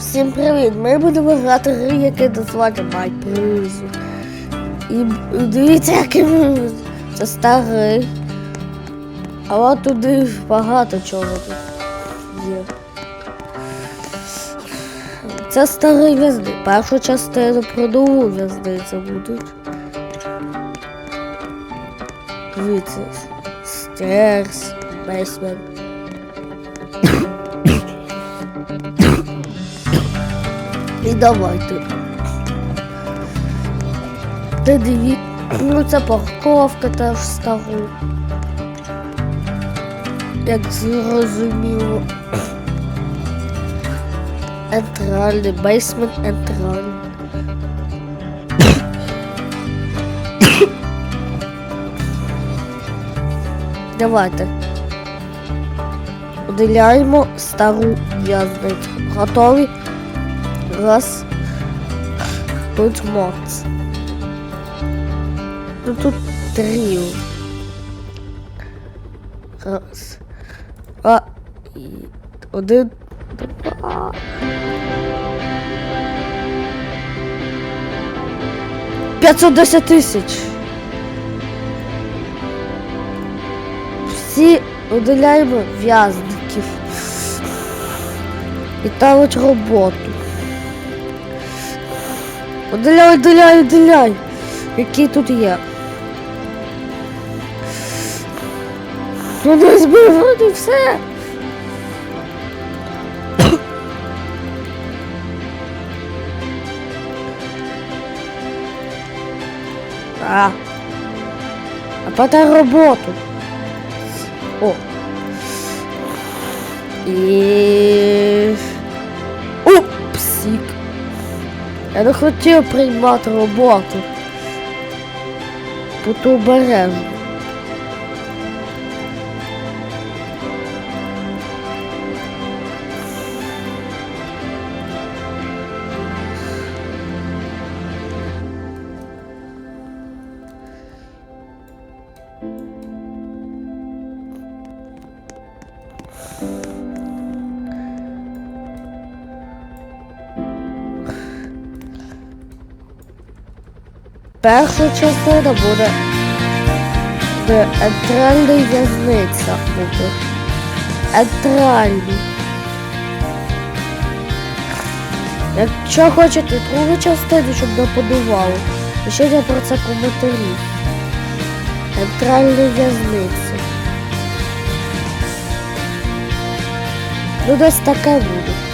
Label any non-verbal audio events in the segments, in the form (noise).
Всім привіт! Ми будемо грати гри, які називаються Майпризу. І дивіться, який він. Це старий. Але туди багато чого тут є. Це старий в'язник. Першу частину про нову в'язницю будуть. Дивіться. Стерс, бейсмент. Давайте. Де диві... Ну це парковка теж стару. Як зрозуміло. Ентральний, бейсмент ентральний. Давайте. Виділяємо стару в'язницю. Готові? Раз. Тут моц. Ну тут три. Раз. Один. Два. П'ятсот десять тисяч. Всі виділяємо в'язників. І ставить роботу. Удаляй, удаляй, удаляй. Які тут є. Ну не збивати все. А. А потом работу. О. І... Я не хотів приймати роботу. Буду обережно. Перша частина буде де ентральний в'язниця буде. Ентральний. Якщо хочете другу частину, щоб не подувало, пишіть про це коментарі. Ентральна в'язниця. Ну десь таке буде.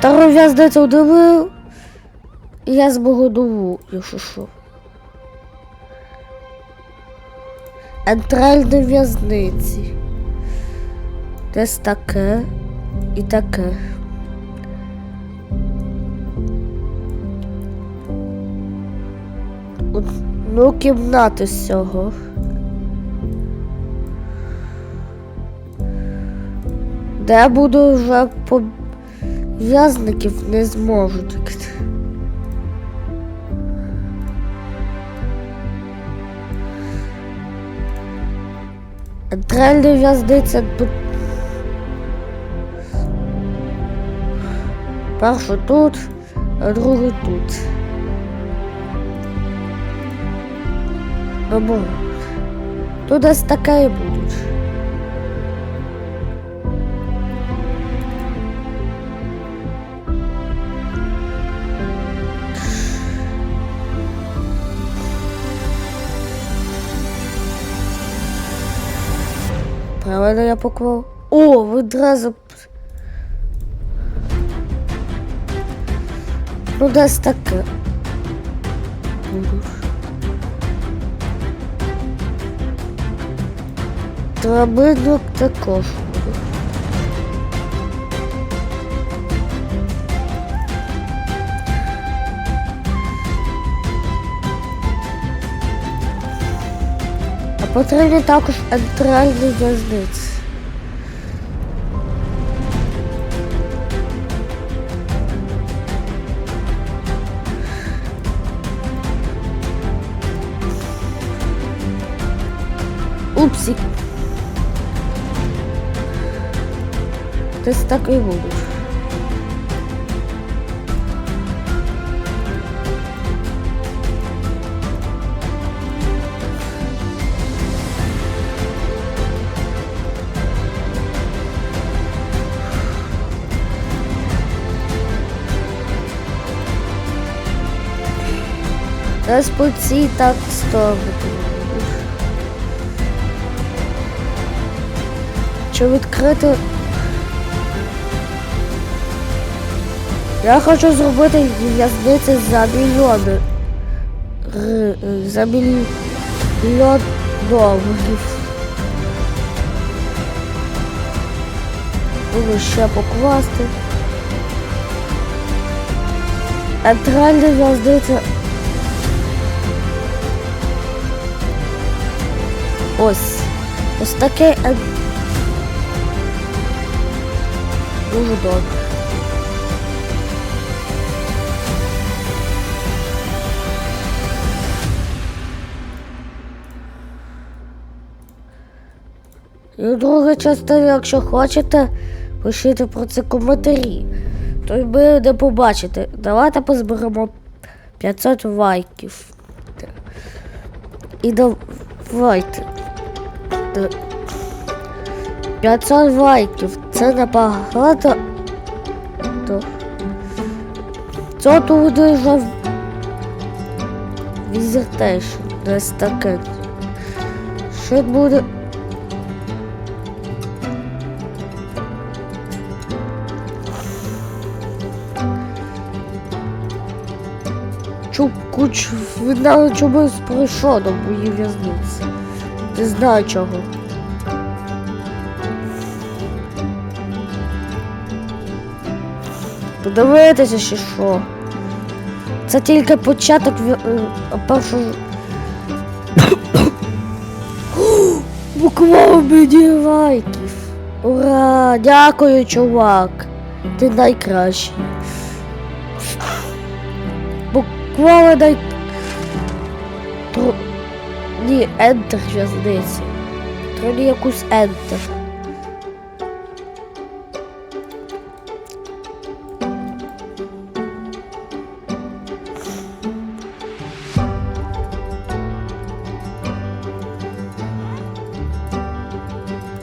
Стару в'язницю удивив, і я змогу нову, якщо що. Ентральні в'язниці. Десь таке і таке. Ну, кімнати з цього. Де буду вже по в'язників не зможуть. Центральна в'язниця тут. Першу тут, а другу тут. Або тут десь таке і будуть. Правильно я поклав. О, відразу. Ну, десь таке. Драбинок також потрібні також ентральні в'язниці. Упсик. Десь так і будеш. По так ставити. Чи відкрити. Я хочу зробити в'язниці за мільйони. За мільйон доларів. Буду ще покласти. Центральна в'язниця. Ось. Ось таке. ен- Дуже добре. І друга частина, якщо хочете, пишіть про це коментарі. То й ви не побачите. Давайте позберемо 500 лайків. І давайте. Д- 500 лайків. Це небагато. То... Це буде вже візитейшн. Десь таке. Що буде. Чу, куч, він навіть чомусь прийшов до моєї в'язниці. Не знаю чого. Подивитися чи що. Це тільки початок е, першого. (gasps) Буквально мені лайків. Ура! Дякую, чувак. Ти найкращий. Буквально най... Ні, Enter в'язниці. Треба якусь Enter.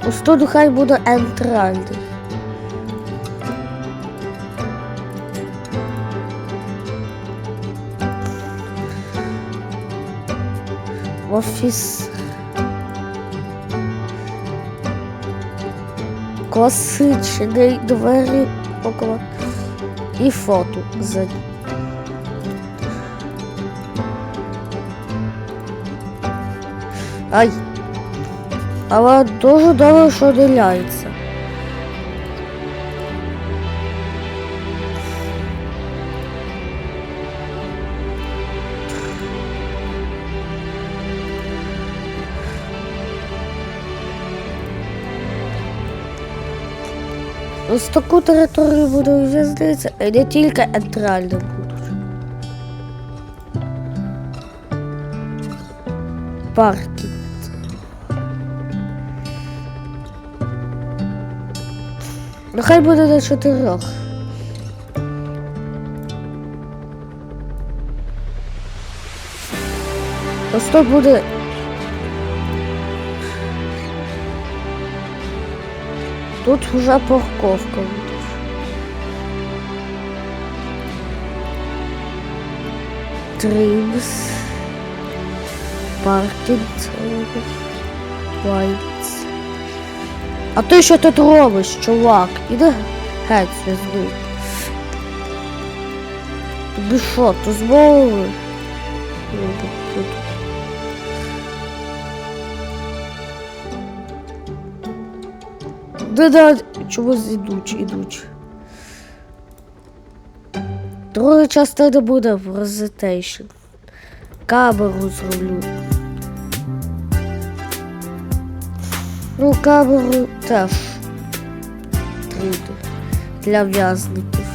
Ось тут хай буде ентральний. Офіс. Класичний двері около. І фото за Ай. Але дуже добре, що деляється. Ось таку територію буду в'язниця, і не тільки ентральні будуть. Паркінг. Нехай буде на чотирьох. Ось тут буде. Тут вже парковка буде. Тримс. Паркінг. Вайтс. А ти що тут робиш, чувак? Іди геть зв'язку. Тобі що, то Тут. Да-да, чомусь ідуть, ідуть. Друга частина буде в Розетейшн. Камеру зроблю. Ну, камеру теж. Для в'язників.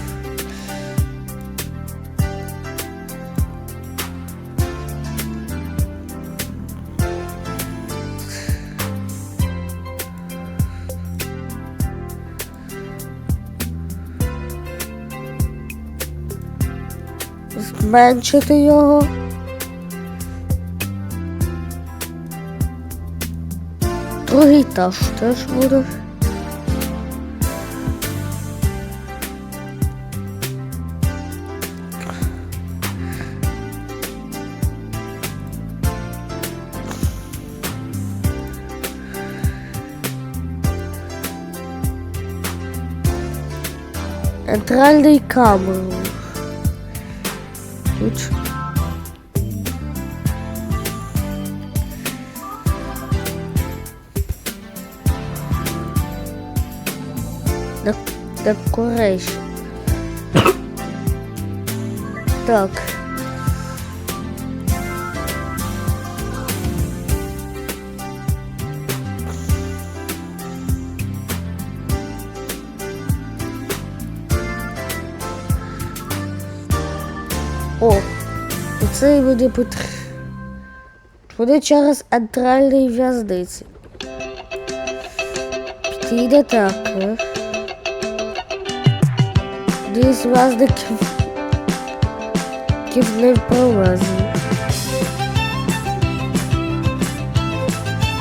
Зменшити його. Другий етаж теж буде. Центральний камеру. Тут. Дек- Decoration. Так. О, оце і буде потрібно. Через антральні в'язниці. Підійде так. е. Десь в'язників ків не провезли.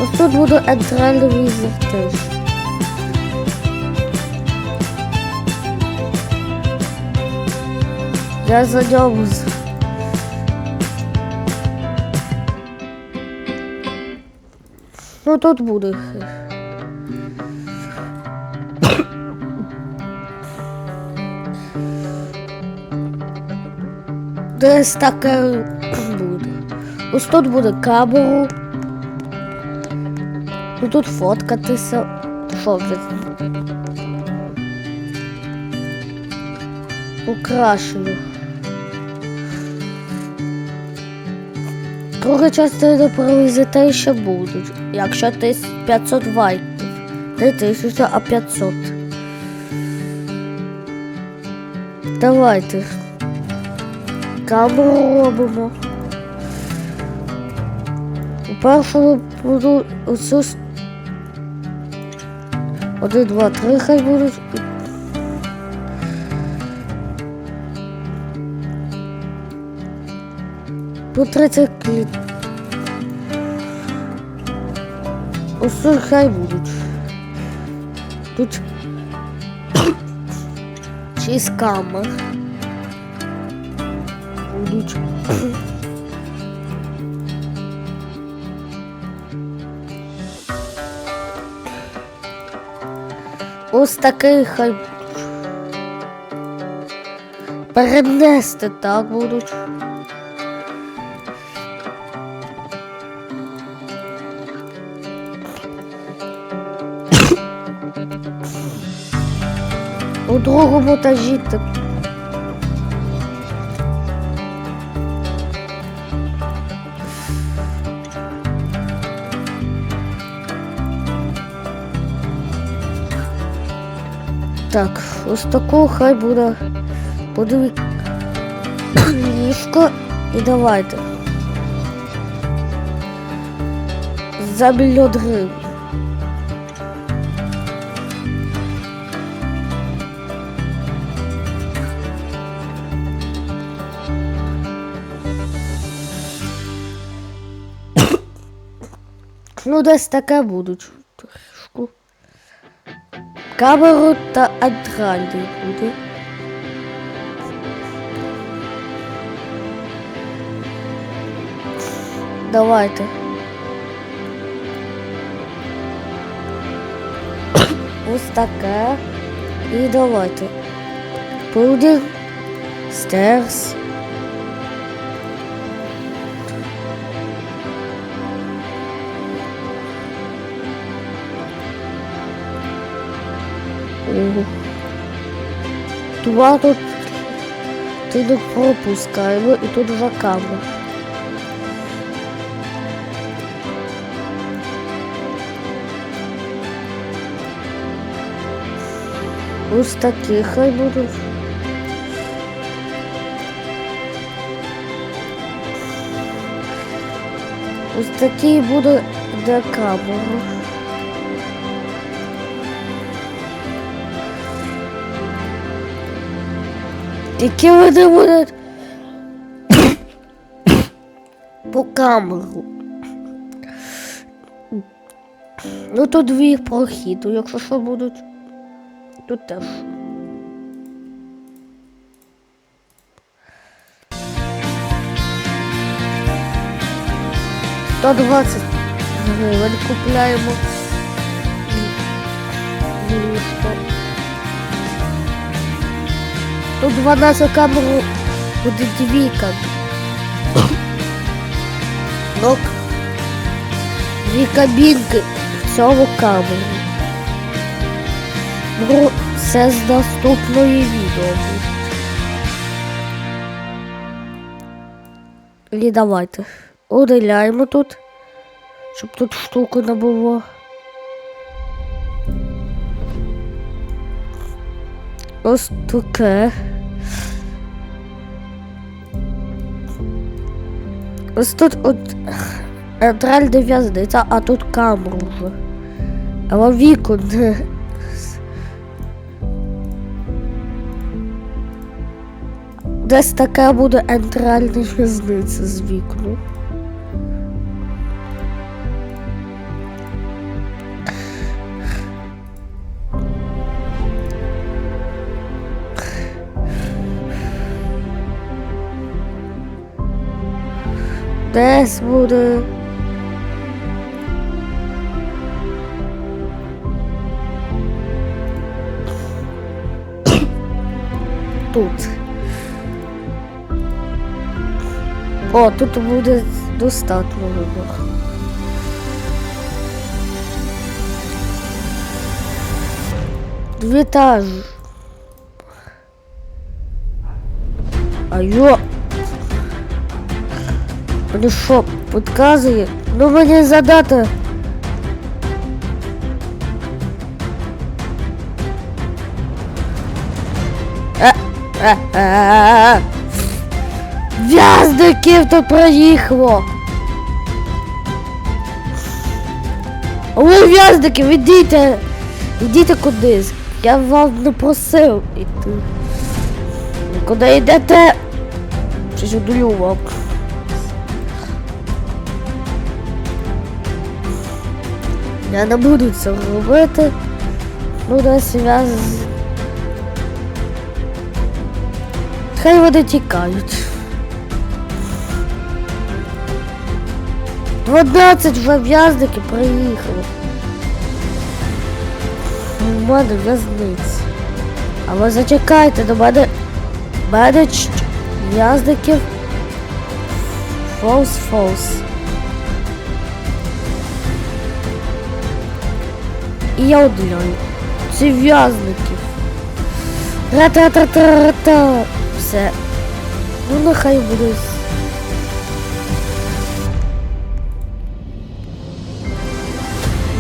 Ось тут буде антральний візір теж. Я за нього Ну тут буде. Десь таке буде. Ось тут буде камеру. Ну тут фоткатися. Що вже? Покращую. Друга частина провізитей ще будуть. Якщо ти 500 вайтів. 1000, а 500. Давайте. Камеру робимо. У першому буду оцю. с- Один, два, три хай будуть. По 30 кліт. Тут хай будуть. Тут шість камер. Будуть. Ось такий хай. Перенести так будуть. У другому етажі так. Так, ось таку хай буде. Буде ліжко і давайте. За мільйон гривень. Ну, десь таке будуть. Трошку. Камеру та антральний буде. Давайте. Ось таке. І давайте. Пудінг, стерс. Два тут тут пропускаємо і тут вже камера. Ось такі хай будуть. Ось такі буде для камери. Які вони будуть камеру. Ну тут дві прохіду, якщо що будуть. Тут теж. Сто двадцять гривень купляємо. Ліжко. Тут 12 камер буде дві камери. Ну, дві кабінки в цьому камері. Ну, це з наступної відео. І давайте. Удаляємо тут, щоб тут штуку не було. Ось таке. Ось тут от центральна в'язниця, а тут камера вже. Але вікон. Десь така буде ентральна в'язниця з вікном. Десь буде. Тут. О, тут буде достатньо вибор. Дві етажі. А йо. Мені що, підказує? Ну мені задати. Е, е, е. В'язників тут проїхало. Ой, в'язників, ідіть. Ідіть кудись. Я вам не просив іти. Ви Куди йдете? Щось удалю вам. Я не буду це робити. Ну, десь з... Хай вони тікають. 12 вже в'язників приїхало. У мене в'язниці. А ви зачекайте, до мене мене в'язників фолс І я удаляю. Ці в'язників. Ра-та-та-та-та. Все. Ну нехай буде. с-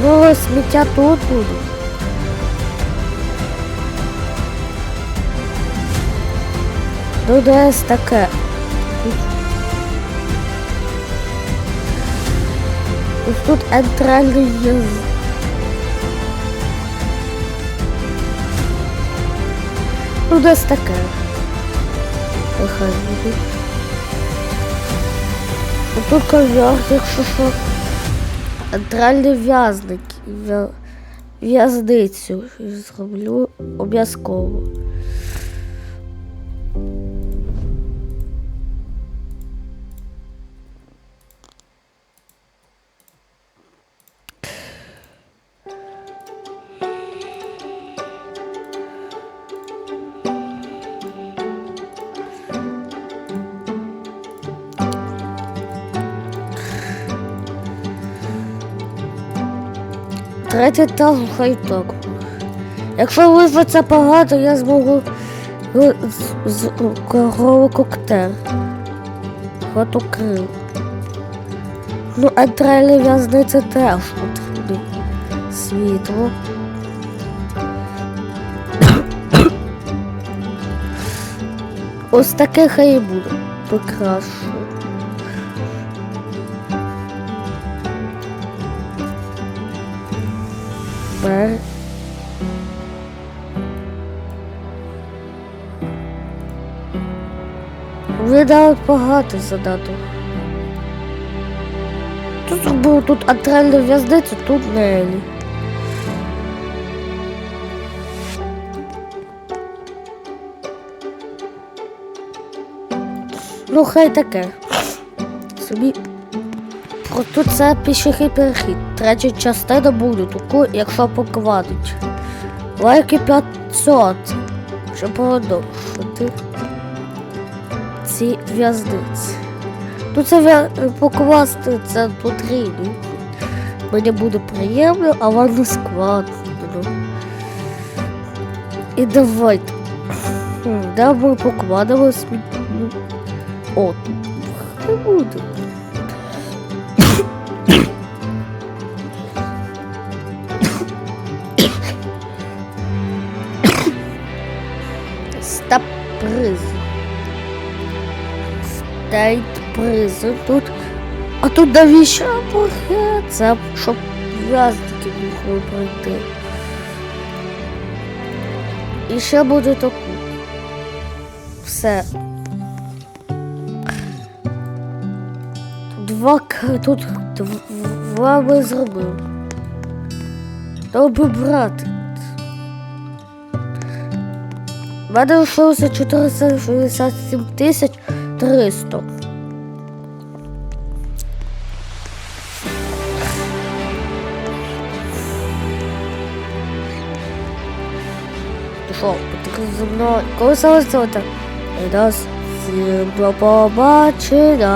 Ну, ось сміття тут буде. Ну, десь таке. Ось тут ентральний язик. Ну, десь таке. Нехай. А тут ковер, якщо що. Центральний в'язник. В'я- В'язницю зроблю обов'язково. Третій етаж хай так. Якщо це погано, я зможу з, коровий коктейль. Фотокрил. Ну, а трайлі в'язниці теж потрібно. Світло. Ось таке хай і буде. Покраще. Бер. Ви багато задаток. Тут зробив тут антральну в'язницю, тут Нелі. Ну, хай таке. Собі. Просто це пішохий перехід. Третя частина буде таку, якщо покладуть. Лайки 500. Щоб продовжити ці в'язниці. Ну це покласти це потрібно. Мені буде приємно, а вам не складно. І давайте. Де ми покладемо сміття? О, хай буде. Стейт призу. Тут. А тут навіщо? Це щоб в'язники могли пройти. І ще буде таку. Все. Два тут два ми зробив. Треба брати. У мене лишилося 467 тисяч 300. Ти що, зі мною? Коли саме це? до побачення.